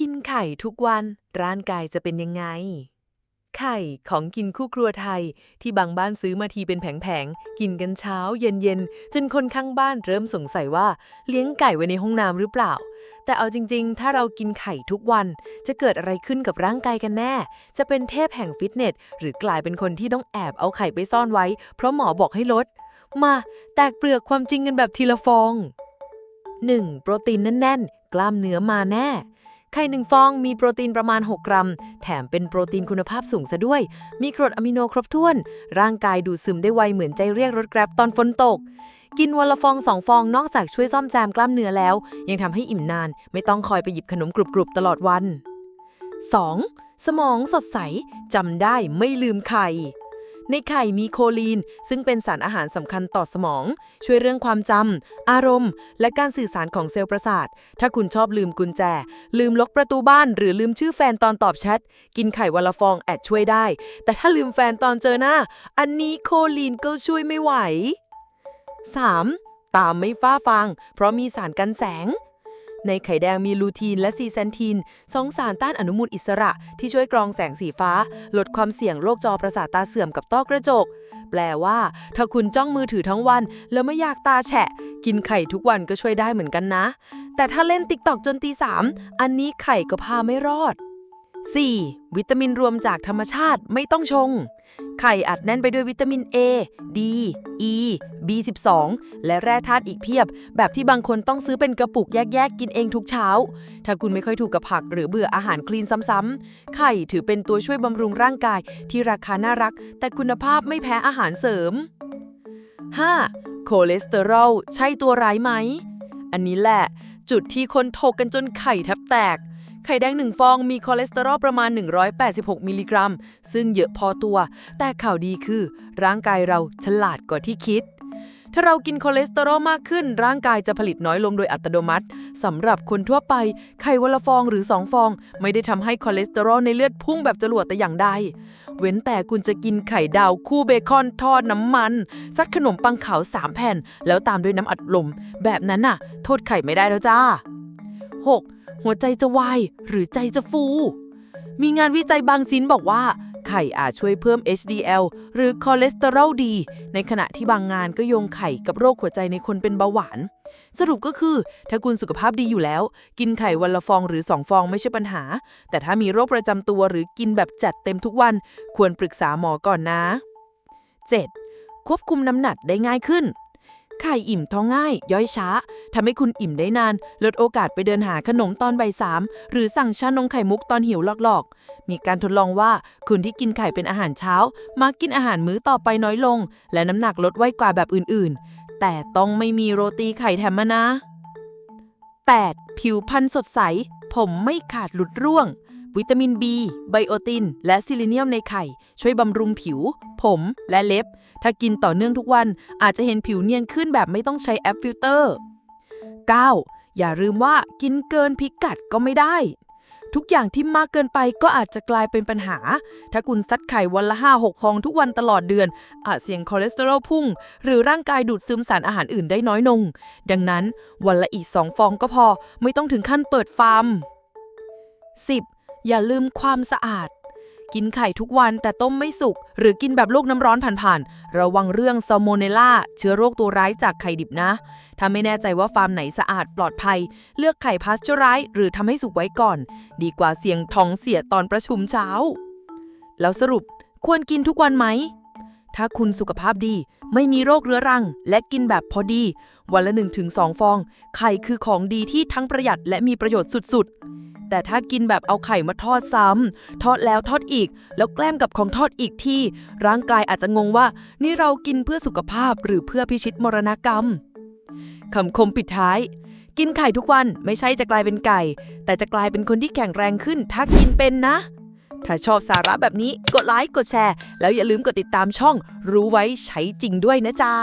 กินไข่ทุกวันร่างกายจะเป็นยังไง ไข่ของกินคู่ครัวไทย ที่บางบ้านซื้อมาทีเป็นแผงๆ กินกันเช้าเย็นๆ จนคนข้างบ้านเริ่มสงสัยว่าเลี้ยงไก่ไว้ในห้องน้ำหรือเปล่า แต่เอาจริงๆ ถ้าเรากินไข่ทุกวันจะเกิดอะไรขึ้นกับร่างกายกันแน่ จะเป็นเทพแห่งฟิตเนส หรือกลายเป็นคนที่ต้องแอบเอาไข่ไปซ่อนไว้ เพราะหมอบอกให้ลด มาแตกเปลือกความจริงกันแบบทีละฟอง 1. โปรตีนแน่นๆ กล้ามเนื้อมาแน่ ไข่หนึ่งฟองมีโปรตีนประมาณ 6 กรัม แถมเป็นโปรตีนคุณภาพสูงซะด้วย มีกรดอะมิโนครบถ้วน ร่างกายดูดซึมได้ไวเหมือนใจเรียกรถแกร็บตอนฝนตก กินวันละฟองสองฟองนอกจากช่วยซ่อมแซมกล้ามเนื้อแล้ว ยังทำให้อิ่มนาน ไม่ต้องคอยไปหยิบขนมกรุบๆตลอดวัน 2. สมองสดใสจำได้ไม่ลืมไข่ ในไข่มีโคลีน ซึ่งเป็นสารอาหารสำคัญต่อสมอง ช่วยเรื่องความจำอารมณ์ และการสื่อสารของเซลล์ประสาท ถ้าคุณชอบลืมกุญแจ ลืมล็อกประตูบ้าน หรือลืมชื่อแฟนตอนตอบแชทกินไข่วันละฟองแอดช่วยได้ แต่ถ้าลืมแฟนตอนเจอหน้า อันนี้โคลีนก็ช่วยไม่ไหว 3. ตามไม่ฟ้าฟางเพราะมีสารกันแสง ในไข่แดงมีลูทีนและซีแซนทีนสองสารต้านอนุมูลอิสระ ที่ช่วยกรองแสงสีฟ้า ลดความเสี่ยงโรคจอประสาทตาเสื่อมกับต้อกระจก แปลว่า ถ้าคุณจ้องมือถือทั้งวัน แล้วไม่อยากตาแฉะ กินไข่ทุกวันก็ช่วยได้เหมือนกันนะ แต่ถ้าเล่นติ๊กตอกจนตีสามอันนี้ไข่ก็พาไม่รอด 4. วิตามินรวมจากธรรมชาติไม่ต้องชง ไข่อัดแน่นไปด้วยวิตามิน A D E B12 และแร่ธาตุอีกเพียบ แบบที่บางคนต้องซื้อเป็นกระปุกแยกๆ กินเองทุกเช้า ถ้าคุณไม่ค่อยถูกกับผักหรือเบื่ออาหารคลีนซ้ำๆ ไข่ถือเป็นตัวช่วยบำรุงร่างกายที่ราคาน่ารัก แต่คุณภาพไม่แพ้อาหารเสริม 5. โคเลสเตอรอลใช่ตัวร้ายไหม อันนี้แหละ จุดที่คนถกกันจนไข่แทบแตก ไข่แดงหนึ่งฟองมีคอเลสเตอรอลประมาณ 186 มิลลิกรัม ซึ่งเยอะพอตัว แต่ข่าวดีคือ ร่างกายเราฉลาดกว่าที่คิด ถ้าเรากินคอเลสเตอรอลมากขึ้น ร่างกายจะผลิตน้อยลงโดยอัตโนมัติสำหรับคนทั่วไป ไข่วันละฟองหรือ 2 ฟอง ไม่ได้ทำให้คอเลสเตอรอลในเลือดพุ่งแบบจรวดแต่อย่างใด เว้นแต่คุณจะกินไข่ดาวคู่เบคอนทอดน้ำมันซัดขนมปังขาว3แผ่น แล้วตามด้วยน้ำอัดลม แบบนั้นน่ะ โทษไข่ไม่ได้แล้วจ้า 6. หัวใจจะวายหรือใจจะฟู มีงานวิจัยบางชิ้นบอกว่า ไข่อาจช่วยเพิ่ม HDL หรือคอเลสเตอรอลดี ในขณะที่บางงานก็โยงไข่กับโรคหัวใจในคนเป็นเบาหวาน สรุปก็คือ ถ้าคุณสุขภาพดีอยู่แล้ว กินไข่วันละฟองหรือ 2 ฟองไม่ใช่ปัญหา แต่ถ้ามีโรคประจำตัวหรือกินแบบจัดเต็มทุกวัน ควรปรึกษาหมอก่อนนะ 7. ควบคุมน้ำหนักได้ง่ายขึ้น ไข่อิ่มท้องง่าย ย่อยช้าทำให้คุณอิ่มได้นาน ลดโอกาสไปเดินหาขนมตอนใบสามหรือสั่งชานมไข่มุกตอนหิวหลอกๆ มีการทดลองว่าคุณที่กินไข่เป็นอาหารเช้า มักกินอาหารมื้อต่อไปน้อยลง และน้ำหนักลดไวกว่าแบบอื่นๆ แต่ต้องไม่มีโรตีไข่แถมมานะ 8. ผิวพรรณสดใส ผมไม่ขาดหลุดร่วง วิตามิน B ไบโอติน และซิลิเนียมในไข่ ช่วยบำรุงผิว ผมและเล็บ ถ้ากินต่อเนื่องทุกวันอาจจะเห็นผิวเนียนขึ้นแบบไม่ต้องใช้แอปฟิลเตอร์ 9. อย่าลืมว่ากินเกินพิกัดก็ไม่ได้ ทุกอย่างที่มากเกินไปก็อาจจะกลายเป็นปัญหา ถ้าคุณซัดไข่วันละ 5-6ฟองทุกวันตลอดเดือน อาจเสี่ยงคอเลสเตอรอลพุ่ง หรือร่างกายดูดซึมสารอาหารอื่นได้น้อยลงดังนั้นวันละอีก 2 ฟองก็พอไม่ต้องถึงขั้นเปิดฟาร์ม 10. อย่าลืมความสะอาด กินไข่ทุกวันแต่ต้มไม่สุก หรือกินแบบลูกน้ำร้อนผ่านๆ ระวังเรื่องซ a ลโมเนล l าเชื้อโรคตัวร้ายจากไข่ดิบนะ ถ้าไม่แน่ใจว่าฟาร์มไหนสะอาดปลอดภัย เลือกไข่พาสเจอร์ไรส์หรือทำให้สุกไว้ก่อน ดีกว่าเสี่ยงท้องเสียตอนประชุมเช้า แล้วสรุปควรกินทุกวันไหม ถ้าคุณสุขภาพดี ไม่มีโรคเรื้อรัง และกินแบบพอดี วันละ 1-2 ฟอง ไข่คือของดีที่ทั้งประหยัดและมีประโยชน์สุดๆ แต่ถ้ากินแบบเอาไข่มาทอดซ้ำทอดแล้วทอดอีก แล้วแกล้มกับของทอดอีกที่ ร่างกายอาจจะงงว่า นี่เรากินเพื่อสุขภาพหรือเพื่อพิชิตมรณกรรมคำคมปิดท้าย กินไข่ทุกวันไม่ใช่จะกลายเป็นไก่ แต่จะกลายเป็นคนที่แข็งแรงขึ้น ถ้ากินเป็นนะ ถ้าชอบสาระแบบนี้กดไลค์กดแชร์ แล้วอย่าลืมกดติดตามช่อง รู้ไว้ใช้จริงด้วยนะจ๊ะ